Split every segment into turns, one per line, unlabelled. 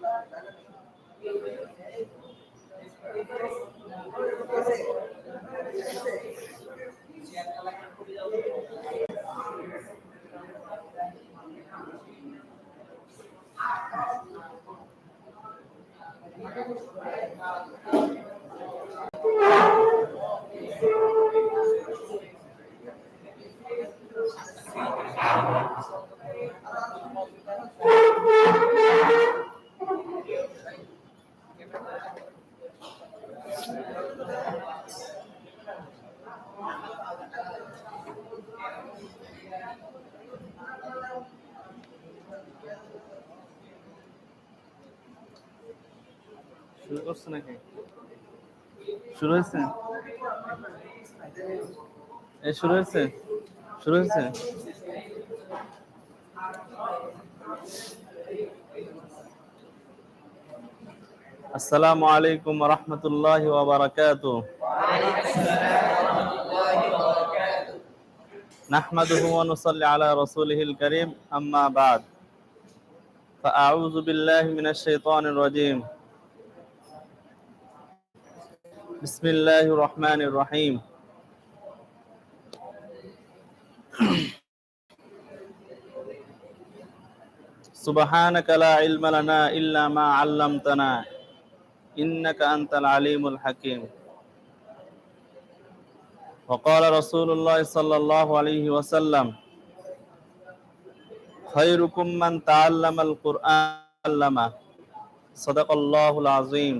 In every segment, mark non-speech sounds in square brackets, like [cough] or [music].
Gracias. শুরু করছে নাকি শুরু হয়েছে এই শুরু হয়েছে শুরু হয়েছে আসসালামু আলাইকুম রহমতুল্লাহ ওবরাকাত نحمده ونصلي على رسوله الكريم أما بعد فأعوذ بالله من الشيطان الرجيم بسم الله الرحمن الرحيم سبحانك لا علم لنا إلا ما علمتنا إنك أنت العليم الحكيم وقال رسول الله صلى الله عليه وسلم خيركم من تعلم القرآن علمه صدق الله العظيم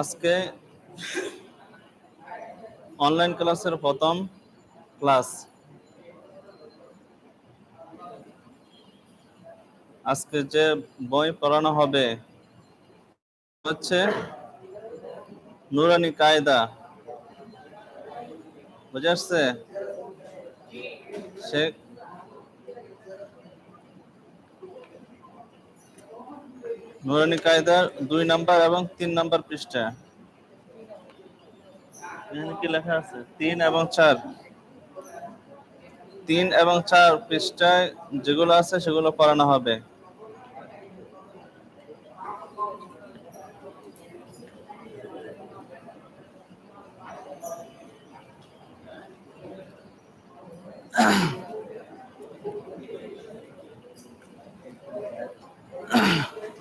আজকে অনলাইন ক্লাসের প্রথম ক্লাস আজকে যে বই পড়ানো হবে, হচ্ছে নুরানি কায়দা। বুঝে আসছে? সে নুরানি কায়দার দুই নাম্বার এবং তিন নাম্বার পৃষ্ঠা। কি লেখা আছে? তিন এবং চার। তিন এবং চার পৃষ্ঠায় যেগুলো আছে সেগুলো পড়ানো হবে।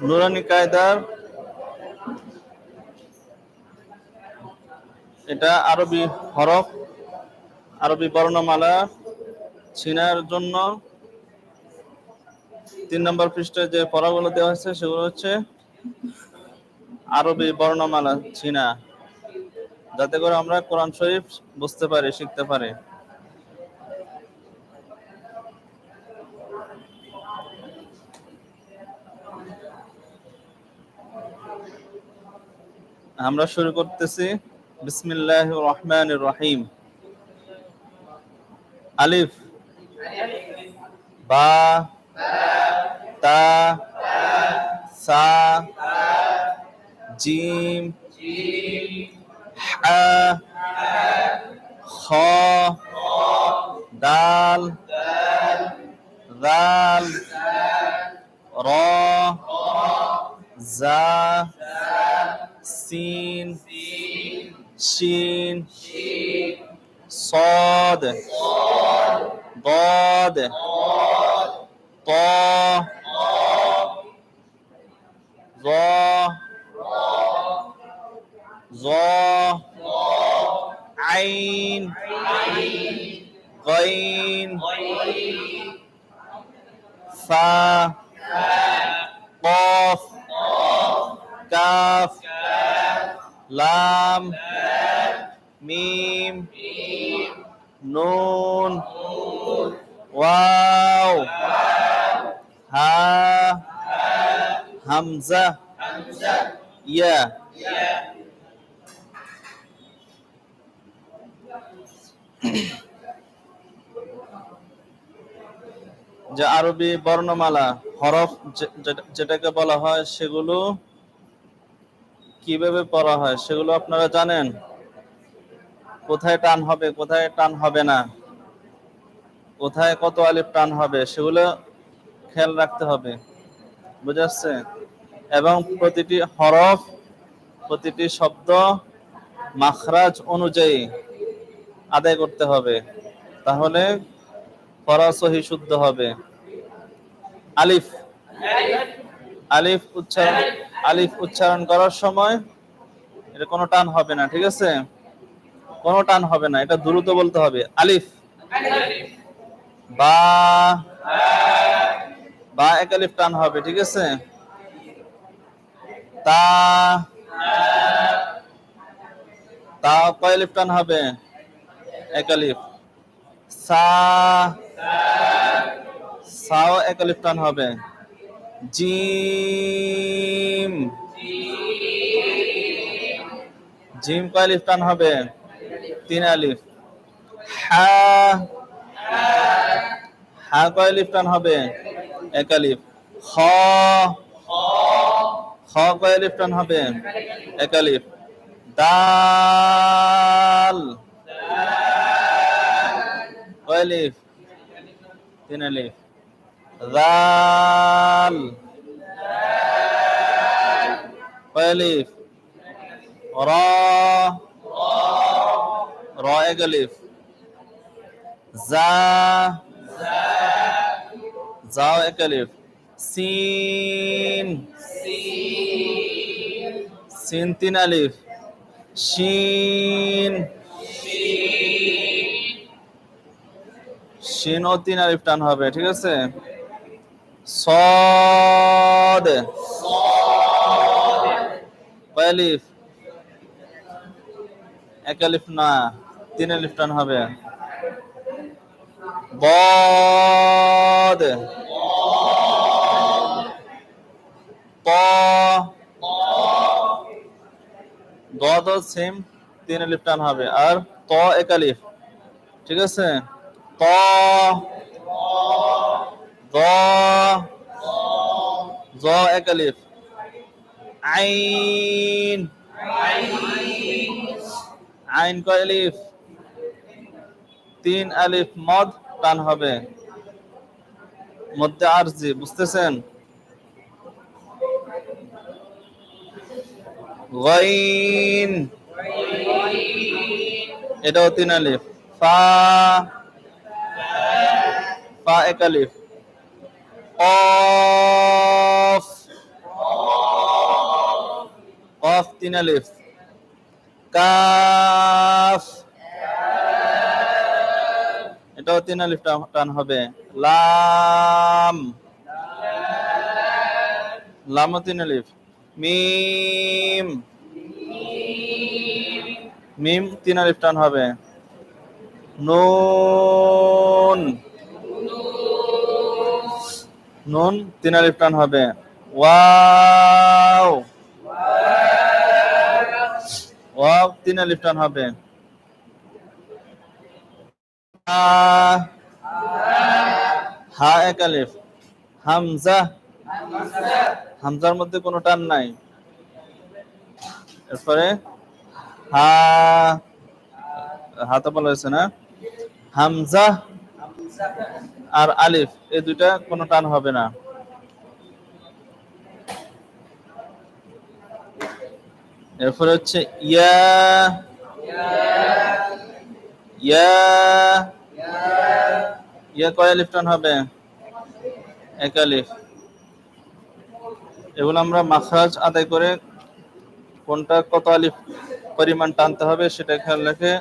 নুরানি কায়দার এটা আরবি হরফ, আরবি বর্ণমালা চিনার জন্য। তিন নম্বর পৃষ্ঠায় যে পড়াগুলো দেওয়া হয়েছে, সেগুলো হচ্ছে আরবি বর্ণমালা চিনা যাতে করে আমরা কোরআন শরীফ বুঝতে পারি, শিখতে পারি। আমরা শুরু করতেছি। বিসমিল্লাহ রহমান রহিম। আলিফ। বা। তা। সা। জিম। হা। খ। দাল। দাল। র। জা। Sin, Shin, Sod, God, Tó, Zó, Zó, Ain, Gain, Fa, [coughs] Hamza ইয়া যে আরবি বর্ণমালা হরফ যেটাকে বলা হয় সেগুলো কীভাবে পড়া হয় সেগুলো আপনারা জানেন? কোথায় টান হবে, কোথায় টান হবে না? কোথায় কত আলিফ টান হবে সেগুলো খেয়াল রাখতে হবে। বুঝে আসছে? এবং প্রতিটি হরফ, প্রতিটি শব্দ মাখরাজ অনুযায়ী আদায় করতে হবে। তাহলে পড়া সহি শুদ্ধ হবে। আলিফ আলিফ উচ্চারণ আলিফ উচ্চারণ করার সময় এটা কোনো টান হবে না, ঠিক আছে? কোনো টান হবে না, এটা দ্রুত বলতে হবে। আলিফ, বা বা এক আলিফ টান হবে, ঠিক আছে? তা তা কয় আলিফ টান হবে? এক আলিফ। সা, সাও এক আলিফ টান হবে। জিম। জিম কয় আলিফ টান হবে? তিন আলিফ। হা হা কয় আলিফ টান হবে? এক আলিফ। খ খ কয় টান হবে? এক আলিফ। দাল। কয় আলিফ। তিন আলিফ। দাল। কয়লিফ র। র এক আলিফ। জা। যাও এক আলিফ। সিন। সিন তিন আলিফ। শিন শিন ও তিন আলিফ টান হবে, ঠিক আছে? সদ। আলিফ? এক আলিফ না, তিন আলিফ টান হবে। বদ। ত দদ সেম তিন আলিফ টান হবে। আর ত এক আলিফ। ঠিক আছে? ত। দ এক আলিফ। আইন। আইন কয় আলিফ। তিন আলিফ মদ টান হবে। মধ্যে আরজি বুঝতেছেন? গইন। এটাও তিন আলিফ ফা। ফা এক আলিফ অফ। অফ তিন আলিফ কাফ। এটাও তিন আলিফ টান- হবে। লাম। লামও তিন আলিফ মিম। মিম তিন আলিফ টান হবে। নুন। নুন তিন আলিফ টান হবে। ওয়াও। ওয়াও তিন আলিফ টান হবে। হা। এক আলিফ হামজা। হামজার মধ্যে কোনো টান নাই। এরপরে, হা হাতে বলা হয়েছে না? হামজা আর আলিফ, এই দুইটা কোনো টান হবে না। এরপরে হচ্ছে, ইয়া ইয়া ইয়া কয় আলিফ টান হবে? এক আলিফ। এগুলো আমরা মাখরাজ আদায় করে কোনটা কত আলিফ পরিমাণ টানতে হবে সেটা খেয়াল রেখে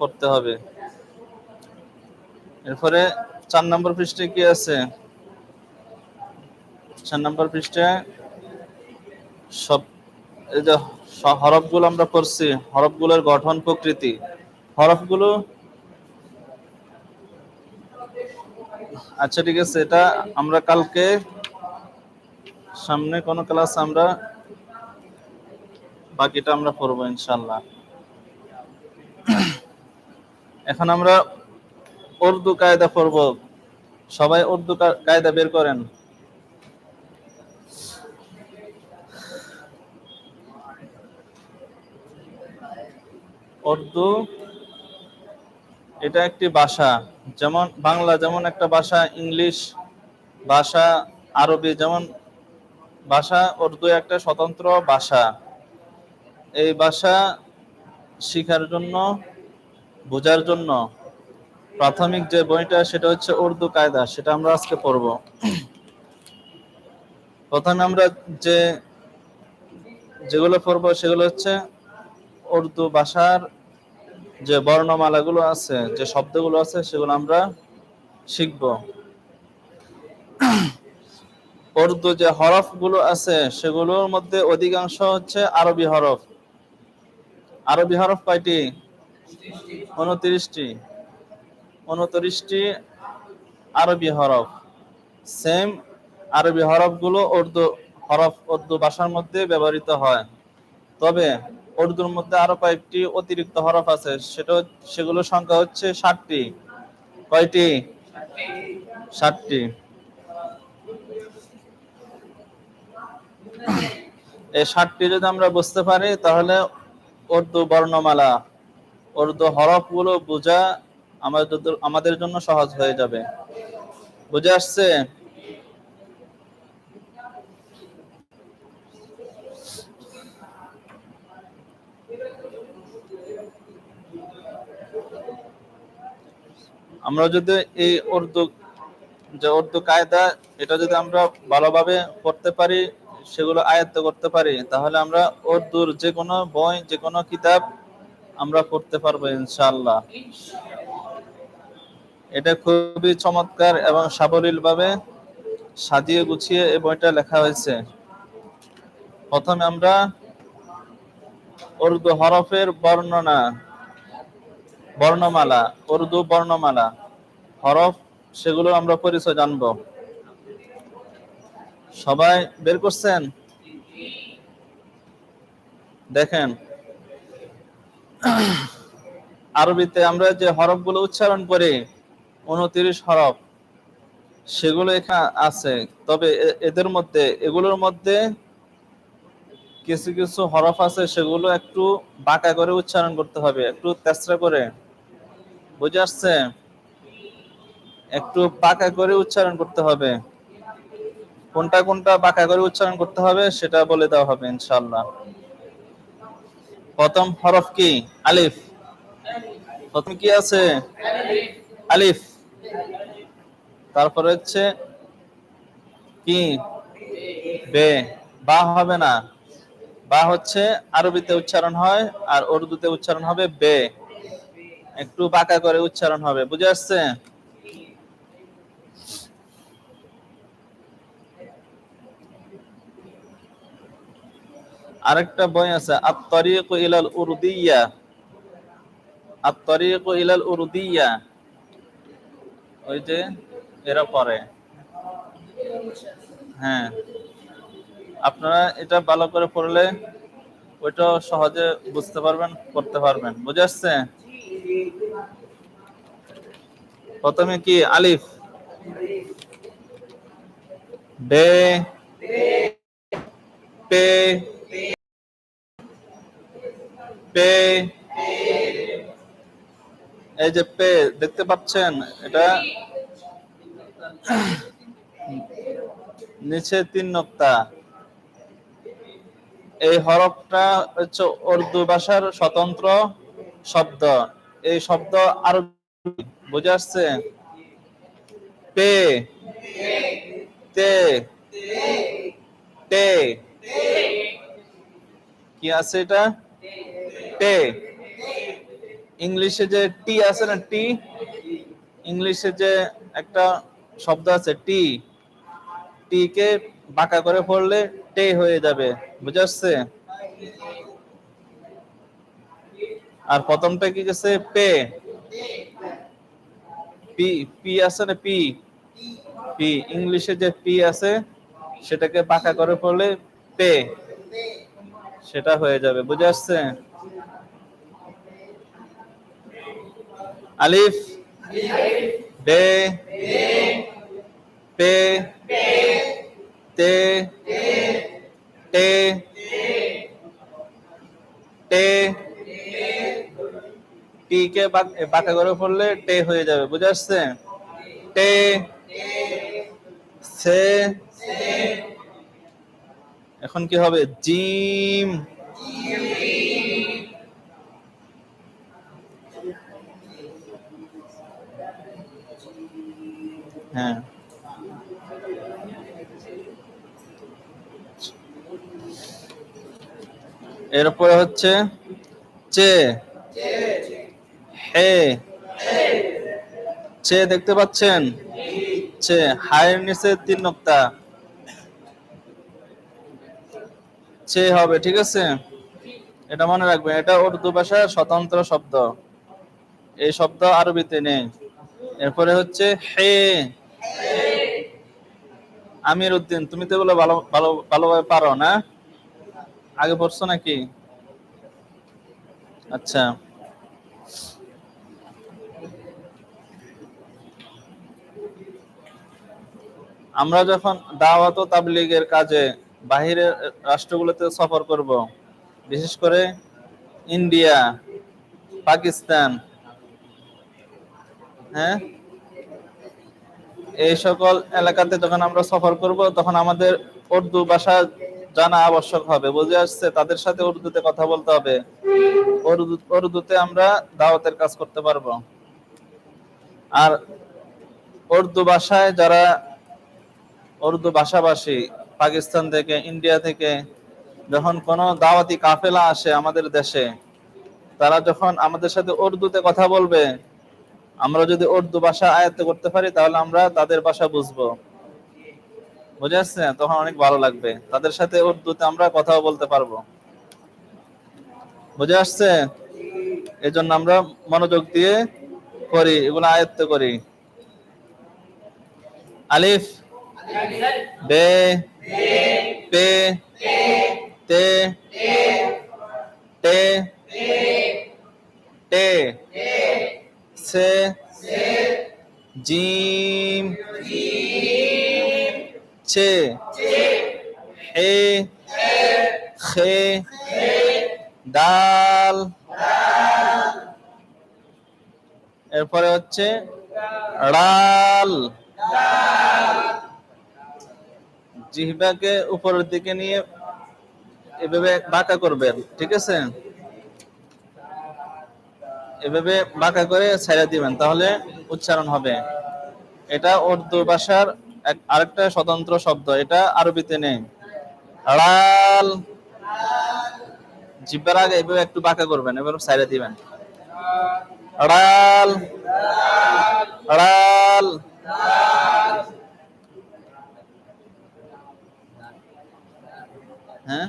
করতে হবে। এরপরে চার নম্বর পৃষ্ঠে কি আছে? চার নম্বর পৃষ্ঠে সব এই যে হরফগুলো আমরা পড়ছি, হরফগুলোর গঠন প্রকৃতি। হরফগুলো আচ্ছা ঠিক আছে, এটা আমরা কালকে সামনে কোন ক্লাস আমরা বাকিটা আমরা পড়ব ইনশাল্লাহ এখন আমরা উর্দু কায়দা পড়ব। সবাই উর্দু কায়দা বের করেন। উর্দু এটা একটি ভাষা। যেমন বাংলা যেমন একটা ভাষা, ইংলিশ ভাষা, আরবি যেমন ভাষা উর্দু একটা স্বতন্ত্র ভাষা এই ভাষা শেখার জন্য, বোঝার জন্য প্রাথমিক যে বইটা, সেটা হচ্ছে উর্দু কায়দা, সেটা আমরা আজকে পড়ব। প্রথমে আমরা যে, যেগুলো পড়ব, সেগুলো হচ্ছে উর্দু ভাষার যে বর্ণমালাগুলো আছে, যে শব্দগুলো আছে, সেগুলো আমরা শিখব। উর্দু যে হরফগুলো আছে, সেগুলোর মধ্যে অধিকাংশ হচ্ছে আরবি হরফ। আরবি হরফ কয়টি? উনত্রিশটি। উনত্রিশটি আরবি হরফ। সেম আরবি হরফগুলো উর্দু হরফ, উর্দু ভাষার মধ্যে ব্যবহৃত হয়। তবে উর্দুর মধ্যে আরও কয়েকটি অতিরিক্ত হরফ আছে, সেটা সেগুলোর সংখ্যা হচ্ছে ষাটটি। কয়টি? ষাটটি। এই ষাটটি যদি আমরা বুঝতে পারি, তাহলে উর্দু বর্ণমালা, উর্দু হরফগুলো বোঝা আমাদের আমাদের জন্য সহজ হয়ে যাবে। বুঝে আসছে? আমরা যদি এই উর্দু যে উর্দু কায়দা, এটা যদি আমরা ভালোভাবে পড়তে পারি সেগুলো আয়ত্ত করতে পারি, তাহলে আমরা উর্দুর যে কোনো বই যে কোনো কিতাব আমরা পড়তে পারব ইনশাআল্লাহ। এটা খুবই চমৎকার এবং সাবলীল ভাবে সাজিয়ে গুছিয়ে এই বইটা লেখা হয়েছে। প্রথমে আমরা উর্দু হরফের বর্ণনা, বর্ণমালা, উর্দু বর্ণমালা, হরফ, সেগুলো আমরা পরিচয় জানব। সবাই বের করছেন? দেখেন। আরবিতে আমরা যে হরফগুলো উচ্চারণ করি, উনত্রিশ হরফ, সেগুলো এখানে আছে। তবে এদের মধ্যে, এগুলোর মধ্যে কিছু কিছু হরফ আছে, সেগুলো একটু বাঁকা করে উচ্চারণ করতে হবে, একটু তেসরা করে। বুঝে আসছে? একটু বাঁকা করে উচ্চারণ করতে হবে। কোনটা কোনটা বাঁকা করে উচ্চারণ করতে হবে সেটা বলে দেওয়া হবে ইনশাআল্লাহ। প্রথম হরফ কি? আলিফ। প্রথম কি আছে? আলিফ। তারপরে হচ্ছে কি? বে। বা হবে না। বা হচ্ছে আরবিতে উচ্চারণ হয় আর উর্দুতে উচ্চারণ হবে বে। একটু বাঁকা করে উচ্চারণ হবে। বুঝে আসছে? আরেকটা বই আছে, আত-তরিক ইলাল উরদিয়া। আত-তরিক ইলাল উরদিয়া। ওই যে, এরা পড়ে। হ্যাঁ। আপনারা এটা ভালো করে পড়লে ওইটা সহজে বুঝতে পারবেন করতে পারবেন। বুঝে আসছে? প্রথমে কি? আলিফ। বে। পে পে এই যে পে দেখতে পাচ্ছেন? এটা নিচে তিন নোক্তা। এই হরফটা হচ্ছে উর্দু ভাষার স্বতন্ত্র শব্দ। এই শব্দ আরও বুঝে আসছে? পে তে টে কি আছে এটা? টে ইংলিশে যে টি আছে না, টি? ইংলিশে যে একটা শব্দ আছে, টি। টি কে বাঁকা করে পড়লে টে হয়ে যাবে বুঝে আসছে আর প্রথমটা কি গেছে? পে। পি পি আছে না, পি? পি, ইংলিশে যে পি আছে, সেটাকে বাঁকা করে পড়লে পে। সেটা হয়ে যাবে বুঝে আসছে আলিফ, বে পে তে টে টে টি কে, বাক- করে পড়লে টে হয়ে যাবে, বুঝে আসছে? টে সে, এখন কি হবে? জিম। হ্যাঁ। এরপরে হচ্ছে চে। হে। চে দেখতে পাচ্ছেন? চে, হায়ের নিচে তিন নোক্তা। চে হবে, ঠিক আছে? এটা মনে রাখবেন, এটা উর্দু ভাষার স্বতন্ত্র শব্দ। এই শব্দ আরবিতে নেই। এরপরে হচ্ছে হে। আমির উদ্দিন তুমি তো এগুলো ভালো ভালো, ভালোভাবে পারো না? আগে পড়ছো নাকি? আচ্ছা। আমরা যখন দাওয়াত ও তাবলিগের কাজে বাহিরের রাষ্ট্রগুলোতে সফর করব, বিশেষ করে ইন্ডিয়া, পাকিস্তান হ্যাঁ? এই সকল এলাকাতে যখন আমরা সফর করব, তখন আমাদের উর্দু ভাষা জানা আবশ্যক হবে। বুঝে আসছে? তাদের সাথে উর্দুতে কথা বলতে হবে। উর্দু, উর্দুতে আমরা দাওয়াতের কাজ করতে পারব। আর উর্দু ভাষায় যারা উর্দু ভাষাভাষী, পাকিস্তান থেকে, ইন্ডিয়া থেকে যখন কোনো দাওয়াতি কাফেলা আসে আমাদের দেশে, তারা যখন আমাদের সাথে উর্দুতে কথা বলবে আমরা যদি উর্দু ভাষা আয়ত্ত করতে পারি, তাহলে আমরা তাদের ভাষা বুঝব। বুঝে আসছে তখন অনেক ভালো লাগবে। তাদের সাথে উর্দুতে আমরা কথাও বলতে পারব। বুঝে আসছে? এই জন্য আমরা মনোযোগ দিয়ে করি, এগুলো আয়ত্ত করি। আলিফ, বে, পে, তে টে টে সে জিম। ছে হে খে। ডাল এরপরে হচ্ছে ডাল জিহ্বাকে উপরের দিকে নিয়ে এভাবে বাঁকা করবেন, ঠিক আছে? এভাবে বাঁকা করে ছেড়ে দিবেন, তাহলে উচ্চারণ হবে। এটা উর্দু ভাষার এক আরেকটা স্বতন্ত্র শব্দ, এটা আরবিতে নেই। আড়াল জিব্বার আগে এভাবে একটু বাঁকা করবেন এবার ছেড়ে দিবেন। আড়াল আড়াল হ্যাঁ?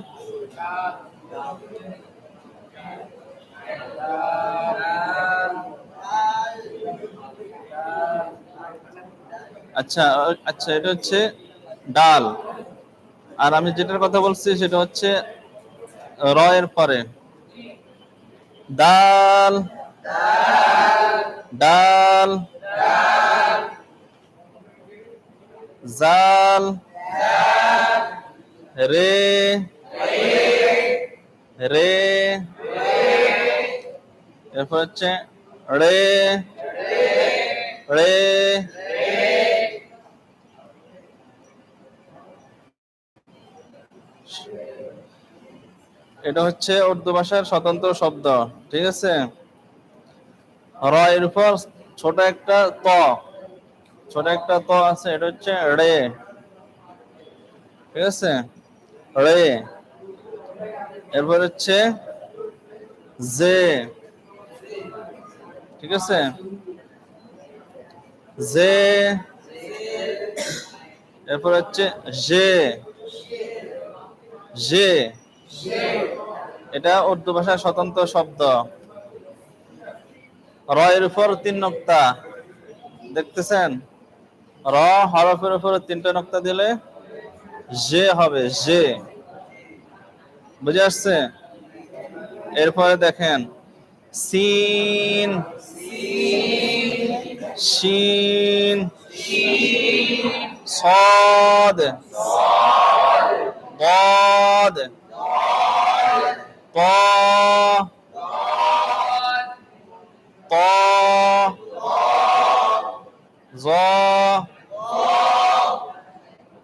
আচ্ছা আচ্ছা এটা হচ্ছে ডাল। আর আমি যেটার কথা বলছি সেটা হচ্ছে র এর পরে। ডাল। ডাল। জাল। রে। রে। এরপর হচ্ছে রে। রে। এটা হচ্ছে উর্দু ভাষার স্বতন্ত্র শব্দ, ঠিক আছে? র এর উপর ছোট একটা ত, ছোট একটা ত আছে, এটা হচ্ছে রে, ঠিক আছে? রে, এরপর হচ্ছে জে, ঠিক আছে? জে, এরপর হচ্ছে জে জে এটা উর্দু ভাষার স্বতন্ত্র শব্দ। র এর উপর তিন নক্তা। দেখতেছেন? র হরফের উপর তিনটা নক্তা দিলে জে হবে জে বুঝে আসছে? এরপরে দেখেন, সিন। শিন। সদ। বদ। طا طا ظا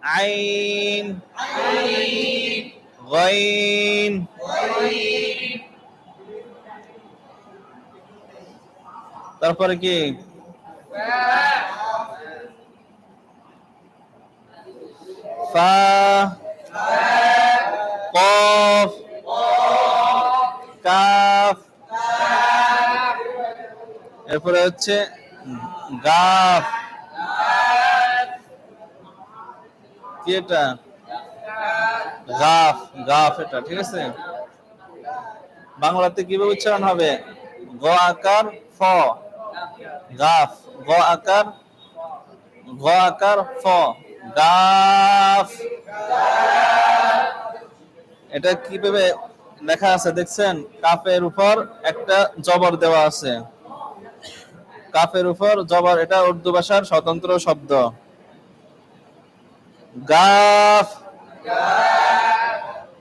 عين غين তারপরে কি ফা এরপরে হচ্ছে গাফ। কি এটা? গাফ গাফ এটা, ঠিক আছে? বাংলাতে কীভাবে উচ্চারণ হবে? গ আকার, ফ। গাফ, গ আকার গ আকার, ফ। গাফ। এটা কীভাবে লেখা আছে দেখছেন? কাফের উপর একটা জবর দেওয়া আছে। কাফের উপর জবর এটা উর্দু ভাষার স্বতন্ত্র শব্দ। গাফ।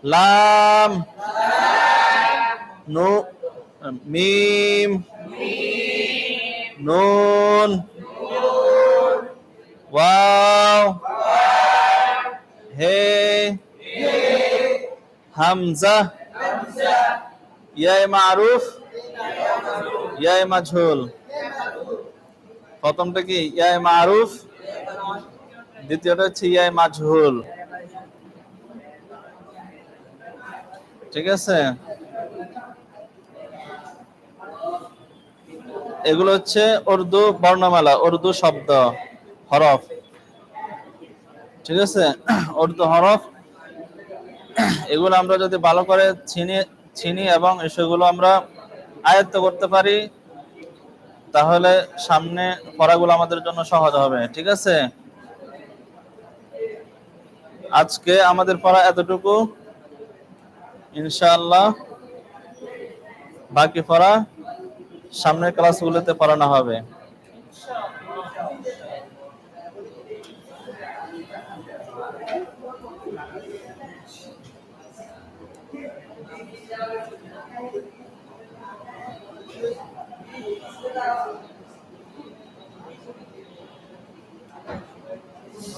লাম। নু মিম। নুন। ওয়াও। হে। হামজা। ইয়ায় মারুফ। ইয়ায় মাঝুল প্রথমটা কি? ইয়ায় মারুফ। দ্বিতীয়টা হচ্ছে ইয়ায় মাঝুল ঠিক আছে? এগুলো হচ্ছে উর্দু বর্ণমালা, উর্দু শব্দ, হরফ। ঠিক আছে? উর্দু, হরফ। এগুলো আমরা যদি ভালো করে চিনি চিনি এবং সেগুলো আমরা আয়ত্ত করতে পারি। তাহলে সামনে পড়াগুলো আমাদের জন্য সহজ হবে, ঠিক আছে? আজকে আমাদের পড়া এতটুকু। ইনশাআল্লাহ বাকি পড়া সামনের ক্লাসগুলোতে পড়ানো হবে।